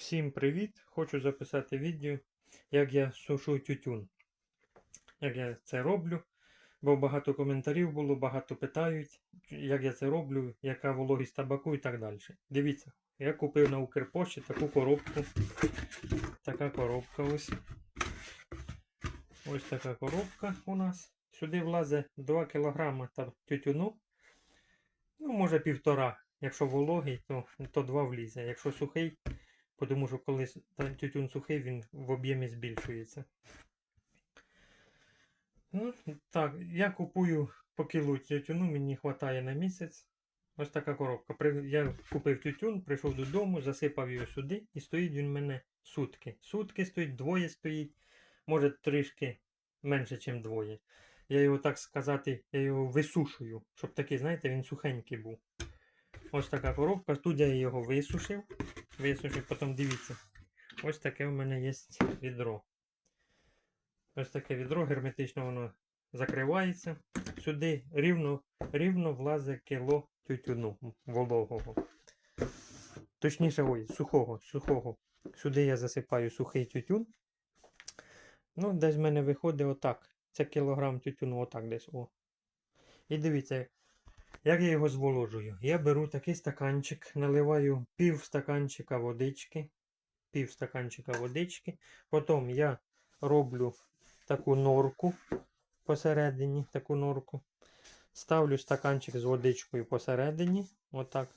Всім привіт! Хочу записати відео, як я сушу тютюн. Як я це роблю, бо багато коментарів було, багато питають, як я це роблю, яка вологість табаку і так далі. Дивіться, я купив на Укрпошті таку коробку. Така коробка ось. Ось така коробка у нас. Сюди влазить 2 кг тютюну. Ну, може півтора. Якщо вологий, то, то 2 влізе. Якщо сухий, тому що коли тютюн сухий, він в об'ємі збільшується. Ну, так, я купую по кілу тютюну, мені вистачає на місяць. Ось така коробка. Я купив тютюн, прийшов додому, засипав його сюди і стоїть він в мене сутки. Сутки стоїть, двоє стоїть, може трішки менше, ніж двоє. Я його, так сказати, я його висушую, щоб такий, знаєте, він сухенький був. Ось така коробка. Тут я його висушив. Висушив, потім дивіться. Ось таке у мене є відро. Ось таке відро, герметично воно закривається. Сюди рівно, рівно влазить кіло тютюну вологого. Точніше, ой, сухого, сухого. Сюди я засипаю сухий тютюн. Ну, десь в мене виходить отак. Це кілограм тютюну, отак десь. О. І дивіться, як я його зволожую. Я беру такий стаканчик, наливаю пів стаканчика водички. Пів стаканчика водички. Потім я роблю таку норку посередині, таку норку. Ставлю стаканчик з водичкою посередині. Отак.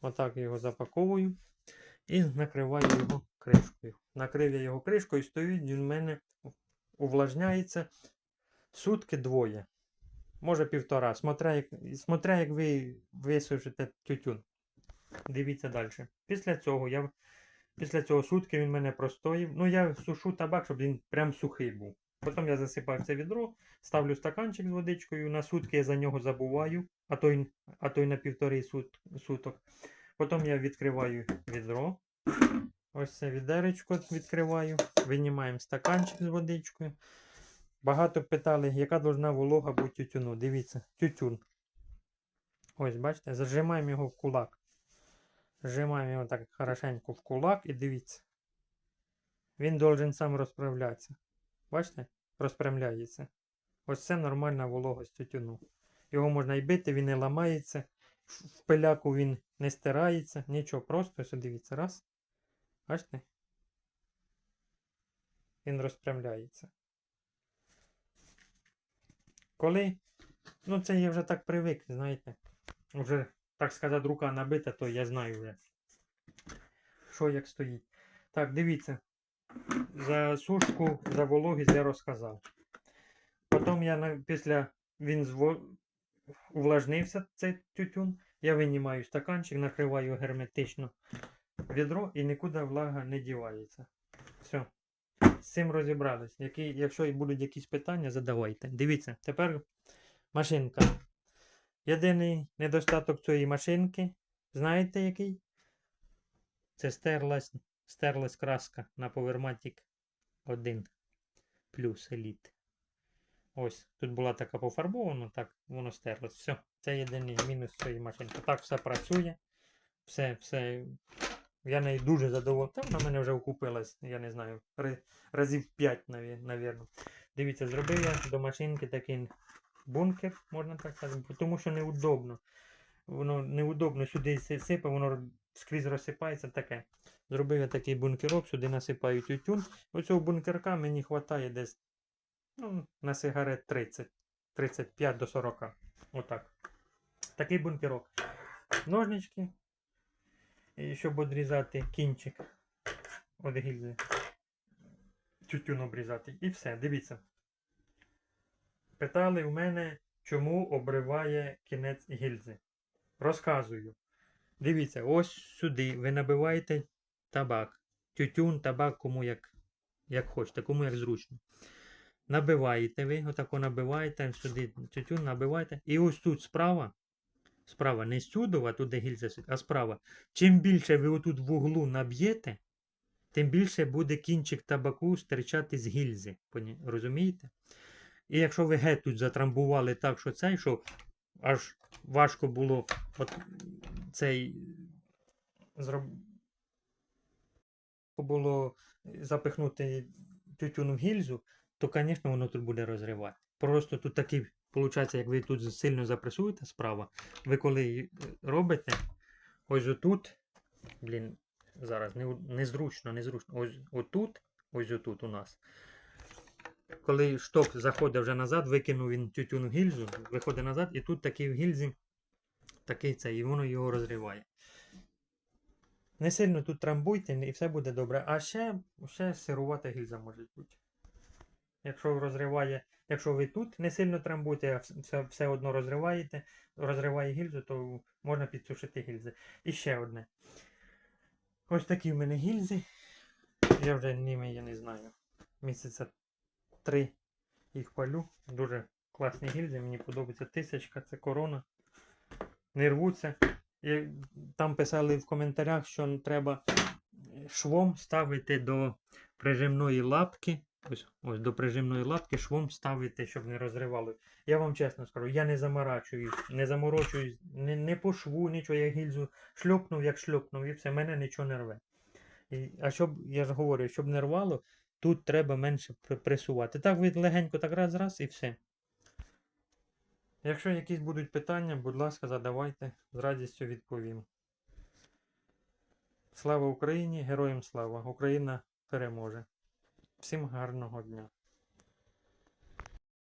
Отак його запаковую. І накриваю його кришкою. Накрив я його кришкою, стоїть він в мене увлажняється сутки двоє. Може півтора. Смотря як, смотря як ви висушите тютюн. Дивіться далі. Після цього я після цього сутки він мене простоїв. Ну, я сушу табак, щоб він прям сухий був. Потім я засипаю це відро, ставлю стаканчик з водичкою, на сутки я за нього забуваю, а то й, а то на півтори сут, суток. Потім я відкриваю відро. Ось це відеречко відкриваю. Винімаємо стаканчик з водичкою. Багато питали, яка должна волога бути тютюну. Дивіться, тютюн. Ось, бачите, зажимаємо його в кулак. Зжимаємо його так хорошенько в кулак і дивіться. Він должен сам розправлятися. Бачите? Розпрямляється. Ось це нормальна вологость тютюну. Його можна і бити, він не ламається. В пиляку він не стирається. Нічого, просто ось дивіться. Раз. Бачите? Він розпрямляється. Коли. Ну, це я вже так привик, знаєте. Вже, так сказати, рука набита, то я знаю вже. Що як стоїть. Так, дивіться. За сушку, за вологість я розказав. Потім я після він зво... увлажнився цей тютюн. Я винімаю стаканчик, накриваю герметично відро і нікуди влага не дівається. Все. З цим розібрались. Які, якщо будуть якісь питання, задавайте. Дивіться, тепер машинка. Єдиний недостаток цієї машинки. Знаєте який? Це стерлась, стерлась краска на Powermatic 1 плюс Elite. Ось, тут була така пофарбована, так, воно стерлось. Все, це єдиний мінус цієї машинки. Так все працює. Все, все. Я нею дуже задоволений. Та вона мене вже окупилась, я не знаю, разів 5, навірно. Дивіться, зробив я до машинки такий бункер, можна так сказати, тому що неудобно. Воно неудобно сюди си- сипе, воно скрізь розсипається таке. Зробив я такий бункерок, сюди насипаю тютюн. Оцього бункерка мені вистачає десь ну, на сигарет 30, 35 до 40. Отак. Такий бункерок. Ножнички. Щоб відрізати кінчик від гільзи. Тютюн обрізати. І все, дивіться. Питали у мене, чому обриває кінець гільзи. Розказую. Дивіться, ось сюди ви набиваєте табак. Тютюн, табак, кому як, як хочете, кому як зручно. Набиваєте ви, отако набиваєте, сюди тютюн набиваєте. І ось тут справа, справа не сюди, а туди гільза, а справа. Чим більше ви отут в углу наб'єте, тим більше буде кінчик табаку стирчати з гільзи. Розумієте? І якщо ви геть тут затрамбували так, що цей, що аж важко було от цей зроб... було запихнути тютюн в гільзу, то, звісно, воно тут буде розривати. Просто тут такий, виходить, як ви тут сильно запресуєте справа, ви коли її, е, робите, ось отут, блін, зараз не, незручно, незручно, ось отут, ось отут у нас. Коли шток заходить вже назад, викинув він тютюн гільзу, виходить назад, і тут такий в гільзі, такий цей, і воно його розриває. Не сильно тут трамбуйте, і все буде добре. А ще, ще сирувата гільза може бути. Якщо розриває, якщо ви тут не сильно трамбуєте, а все, все одно розриваєте, розриває гільзу, то можна підсушити гільзи. І ще одне. Ось такі в мене гільзи. Я вже ними, я не знаю. Місяця три їх палю. Дуже класні гільзи, мені подобається тисячка, це корона. Не рвуться. І там писали в коментарях, що треба швом ставити до прижимної лапки. Ось, ось до прижимної лапки швом ставити, щоб не розривало. Я вам чесно скажу, я не заморачую, не заморочуюсь, не, не по шву, нічого, я гільзу шльопнув, як шльопнув, і все, мене нічого не рве. І, а щоб, я ж говорю, щоб не рвало, тут треба менше пресувати. Так ви легенько так раз раз і все. Якщо якісь будуть питання, будь ласка, задавайте, з радістю відповім. Слава Україні! Героям слава! Україна переможе! Всім гарного дня!